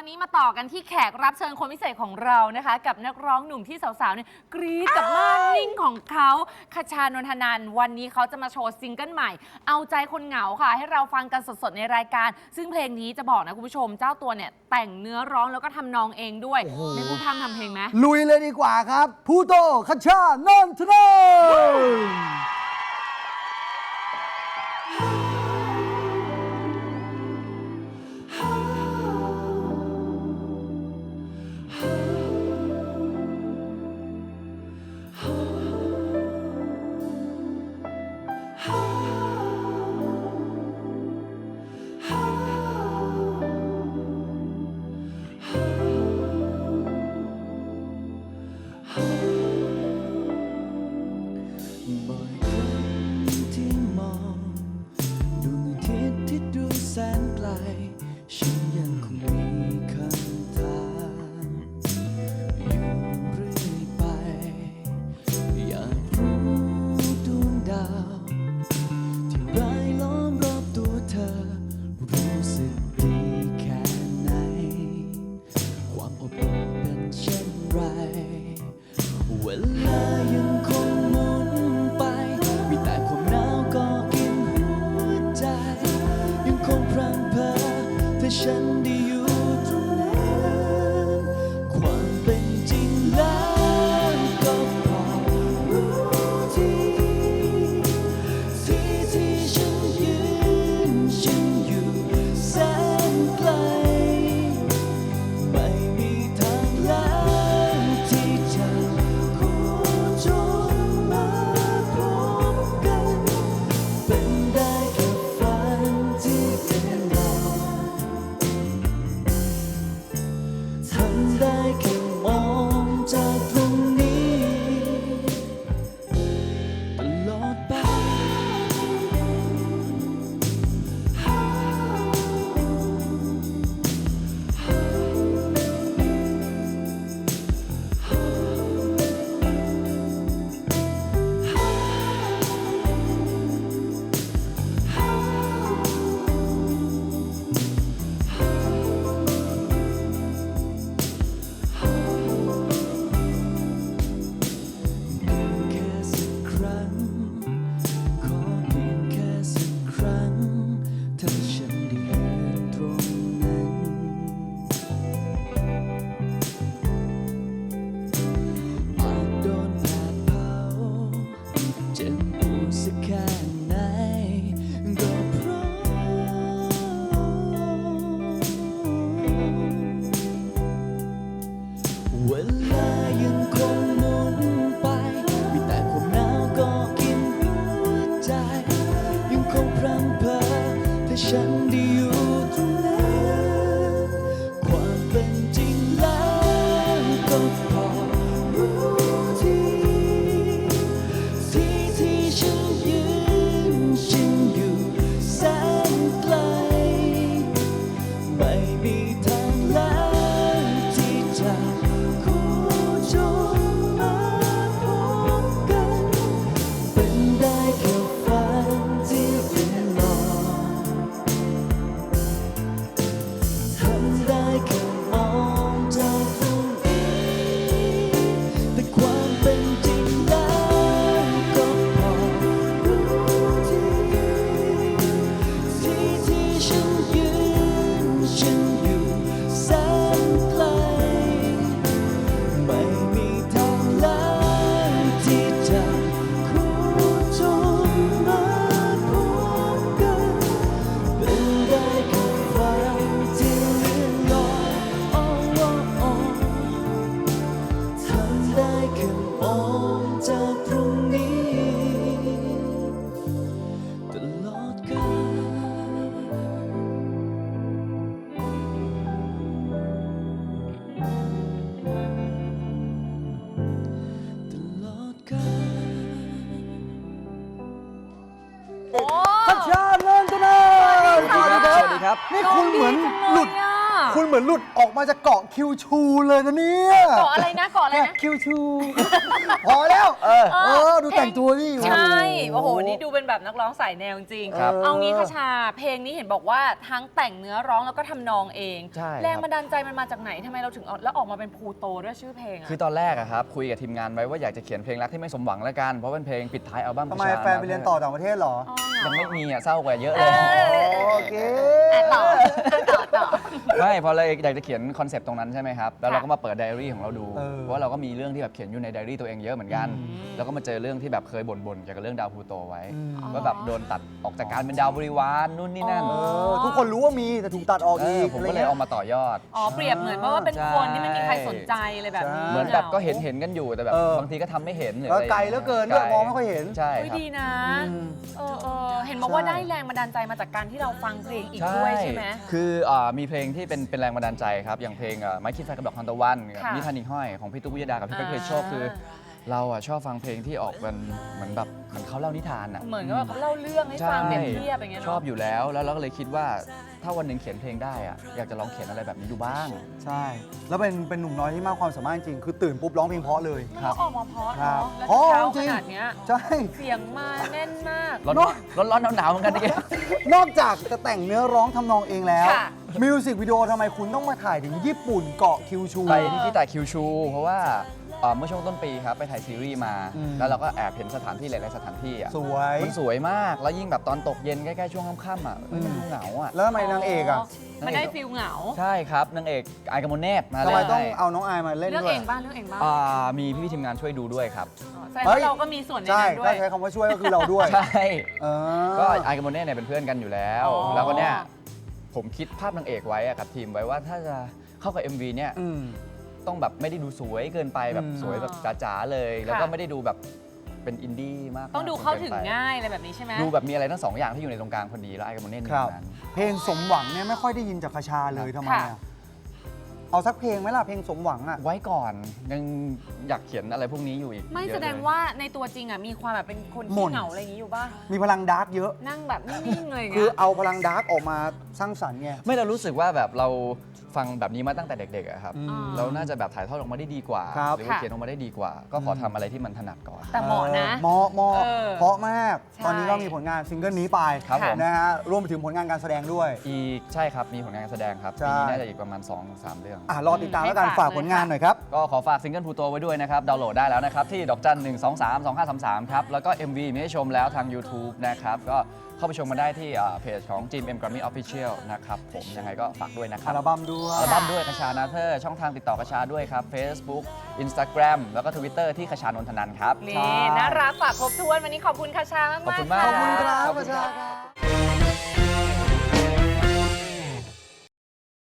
อนนี้มาต่อกันที่แขกรับเชิญคนพิเศษของเรานะคะ กับนักร้องหนุ่มที่สาวๆเนี่ยกรี๊ดกับม่านนิ่งของเขาคชานนทนานวันนี้เขาจะมาโชว์ซิงเกิลใหม่ เอาใจคนเหงาค่ะ ให้เราฟังกันสดๆในรายการ ซึ่งเพลงนี้จะบอกนะคุณผู้ชม เจ้าตัวเนี่ยแต่งเนื้อร้องแล้วก็ทำนองเองด้วยไม่พูดพำทำเพลงไหมลุยเลยดีกว่าครับ ผู้โตคัชชานนทนาน to the ถ้าฉันได้อยู่ับ นี่คุณเหมือนหลุด คุณเหมือนหลุดออกมาจากเกาะคิวชูเลยนะเนี่ยเกาะอะไรนะเกาะอะไรแค่นะ คิวชู พอแล้ว เออเออดูแต่งตัวดิใช่ โอ้โห นี่ดูเป็นแบบนักร้องสายแนวจริง ครับเอางี้ค่ะชา เพลงนี้เห็นบอกว่าทั้งแต่งเนื้อร้องแล้วก็ทำนองเอง ใช่ครับแรงบันดาลใจมันมาจากไหนทำไมเราถึงเอาแล้วออกมาเป็นภูโตด้วยชื่อเพลงอะคือตอนแรกอะครับคุยกับทีมงานไว้ว่าอยากจะเขียนเพลงรักที่ไม่สมหวังแล้วกัน เพราะเป็นเพลงปิดท้ายอัลบั้มทำไมกระชาแฟนไปเรียนต่อต่างประเทศเหรออ๋อเหรอ ยังไม่มีอะเศร้ากว่าเยอะเลย โอเคอะต่อต่อต่อ ไม่พอเลยอยากจะเขียนคอนเซปต์ตรงนั้นใช่ไหมครับ แล้วเราค่ะก็มาเปิดไดอารี่ของเราดู เออ เพราะว่าเราก็มีเรื่องที่แบบเขียนอยู่ในไดอารี่ตัวเองเยอะเหมือนกันอืมแล้วก็มาเจอเรื่องที่แบบเคยบ่นๆเกี่ยวกับเรื่องดาวพลูโตไว้อืมอ๋อว่าแบบโดนตัดออกจากการเป็นดาวบริวารนู่นนี่นั่นอ๋เอออทุกคนรู้ว่ามีแต่ถูกตัดออกเออีอกผมก็เลยเอามาต่อยอด อ๋อเปรียบเหมือนว่าเป็นคนที่ไม่มีใครสนใจอะไรแบบนี้เหมือนแบบก็เห็นเห็นกันอยู่แต่แบบเออบางทีก็ทำไม่เห็นหรือแล้วอะไรไกลเหลือเกินด้วยมองไม่ค่อยเห็น ใช่เฮ้ยครับ ดีนะอืมเออเออเห็นบอกว่าใช่ได้แรงบันดาลใจมาจากการที่เราฟังเพลงอีกด้วยใช่ไหม คืออ่ามีเพลงที่เป็นเป็นแรงบันดาลใจครับ อย่างเพลงอะไม้คิดไฟกับดอกทานตะวันกับค่ะนิทานหิ่งห้อยของพี่ตุ๊กวิยดากับพี่เป๊กอ่าเคยโชคคือ เราอะชอบฟังเพลงที่ออกเป็นเหมือนแบบเหมือนเขาเล่านิทานอะ เหมือนกับว่าเขาเล่าเรื่องให้ฟังเปรียบเทียบอย่างเงี้ยชเนาะอบอยู่แล้วแล้วเราก็เลยคิดว่าถ้าวันหนึ่งเขียนเพลงได้อะอยากจะลองเขียนอะไรแบบนี้ดูบ้าง ใช่ แล้วเป็นเป็นหนุ่มน้อยที่มากความสามารถจริงคือตื่นปุ๊บร้องเพลงเพราะเลย มันก็ออกมาเพราะครัเนาะบแล้วเพราะเช้าจริขงนาดเนี้ยใช่ เสียงมาแน่นมาก ร้อนเนอะ ร้อนร้อนหนาวๆเหมือนกันทีเดียวนอกจากจะแต่งเนื้อร้องทำนองเองแล้ว ค่ะ มิวสิกวิดีโอทำไมคุณต้องมาถ่ายถึงญี่ปุ่นเกาะคิวชู ไปที่คิตาคิวชู เพราะว่า เอ่อเมื่อช่วงต้นปีครับไปถ่ายซีรีส์มา อืม แล้วเราก็แอบเห็นสถานที่หลายๆสถานที่อะสวย มันสวยมากแล้วยิ่งแบบตอนตกเย็นใกล้ๆช่วงค่ำๆอะเอ้ยมันอืมดูเหงาอะ แล้วทำไมนางเอกอะมันได้ฟิลเหงา ใช่ครับนางเอกไอายกบมลเนตมาทำไมเล่นต้องให้เอาน้องอายมาเล่นเรื่องด้วย เองบ้างเรื่องเองบ้างอ่ามีพี่ๆทีมงานช่วยดูด้วยครับ แสดงเฮ้ว่าย เราก็มีส่วนในใช่นั้นด้วถ้ายใช้คำว่าช่วยก็คือเราด้วยใช่ เออ ก็ไอายกบมลเนตเนี่ยเป็นเพื่อนกันอยู่แล้ว อ๋อ แล้วก็เนี่ยผมคิดภาพนางเอกไว้อะกับทีมไว้ว่าถ้าจะเข้ากับ MV เนี่ย อืม ต้องแบบไม่ได้ดูสวยเกินไปแบบอืมสวยแบบจ๋าๆเลย แล้วก็ไม่ได้ดูแบบเป็นอินดี้มากๆต้องดูเข้าถึงจนกินไปง่ายอะไรแบบนี้ใช่ไหมดูแบบมีอะไรทั้งสองอย่างที่อยู่ในตรงกลางพอดีแล้วไอ้กับมันเน่นอยู่ครับตรงนั้นเพลงสมหวังเนี่ยไม่ค่อยได้ยินจากคาชาเลยทำไมค่ะอะ เอาสักเพลงไหมล่ะเพลงสมหวังอะ ไว้ก่อนยังอยากเขียนอะไรพวกนี้อยู่อีกไม่เยอะแสดงเลยว่าในตัวจริงอะมีความแบบเป็นคนหม่ขี้น เหงาอะไรอย่างนี้อยู่บ้างมีพลังดาร์กเยอะ นั่งแบบนิ่งๆเลยอย่างคือเงี้ยเอาพลังดาร์กออกมาสร้างสรรค์ไงไม่เรารู้สึกว่าแบบเราฟังแบบนี้มาตั้งแต่เด็กๆอะครับ อืม เราน่าจะแบบถ่ายทอดออกมาได้ดีกว่า ครับ หรือว่าค่ะเขียนออกมาได้ดีกว่า ก็ขอทำอะไรที่มันถนัดก่อน แต่เหมาะนะ เหมาะเหมาะเออเพราะมาก ใช่ ตอนนี้ก็มีผลงานซิงเกิลนี้ไปครับผม นะฮะรวมไปถึงผลงานการแสดงด้วย อีกใช่ครับ มีผลงานการแสดงครับใช่ ปีนี้น่าจะอีกประมาณ2อสามเรื่องอะรอติดตามแล้วกันให้ฝาฝากกเลยผลงานค่ะหน่อยครับ ก็ขอฝากซิงเกิลพูโตไว้ด้วยนะครับ ดาวน์โหลดได้แล้วนะครับ ที่ดอกจัน 1 2 3 2 5 3 3 ครับ แล้วก็ MV มีให้ชมแล้วทาง YouTube นะครับ ก็เข้าไปชมมาได้ที่อ่าเพจของ Jim M Grammy Official นะครับ ผมยังไงก็ฝากด้วยนะครัอับ ลบั้มด้วยอัลบั้มด้วยกระชานาเธอร์ช่องทางติดต่อกระชาด้วยครับ Facebook Instagram แล้วก็ Twitter ที่กระชานนทนันครับ นี่น่ารักฝากครบถ้วนวันนี้ขอบคุณคาชามากๆขอบคุณมาก ขอบคุณคค่ะรับขอบปคุระณครัชาบครับ